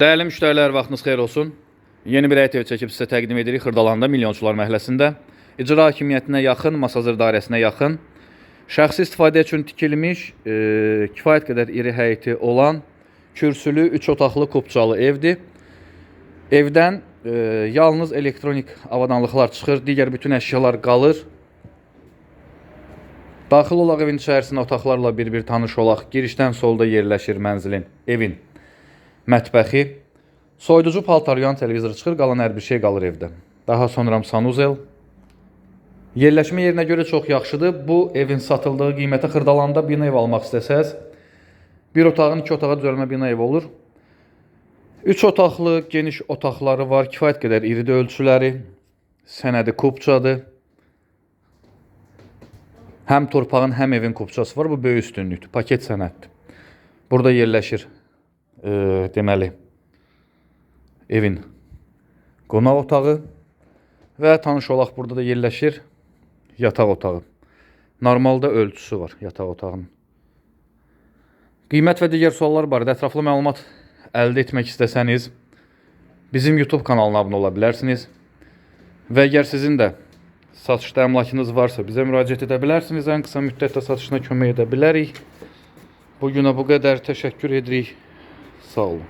Dəyərli müştərilər, vaxtınız xeyir olsun. Yeni bir ev çəkib sizə təqdim edirik Xırdalanda Milyonçular məhəlləsində. İcra hakimiyyətinə yaxın, Masazır dairəsinə yaxın, şəxsi istifadə üçün tikilmiş, e, kifayət qədər iri həyəti olan, kürsülü, 3 otaqlı kupçalı evdir. Evdən e, yalnız elektronik avadanlıqlar çıxır, digər bütün əşyalar qalır. Daxil olaq evin içərisinə otaqlarla bir-bir tanış olaq. Girişdən solda yerləşir mənzilin, evin mətbəxi. Soyuducu paltar yuyan televizor çıxır, qalan hər bir şey qalır evdə. Daha sonra sanuzel. Yerləşmə yerinə görə çox yaxşıdır. Bu evin satıldığı qiymətə Xırdalanda bina ev almaq istəsəz, bir otağın iki otağa düzəlmə bina ev olur. 3 otaqlı, geniş otaqları var, kifayət qədər iridir ölçüləri. Sənədi kupçadır. Həm torpağın, həm evin kupçası var. Bu böyük üstünlükdür. Paket sənəddir. Burada yerləşir e, deməli evin qonaq otağı və tanış olaq burada da yerləşir yataq otağı. Normalda ölçüsü var yataq otağının. Qiymət və digər suallar barədə ətraflı məlumat əldə etmək istəsəniz bizim YouTube kanalına abunə ola bilərsiniz. Və əgər sizin də satışda əmlakınız varsa bizə müraciət edə bilərsiniz. Ən qısa müddətdə satışına kömək edə bilərik. Bu günə bu qədər təşəkkür edirik. Sağ olun.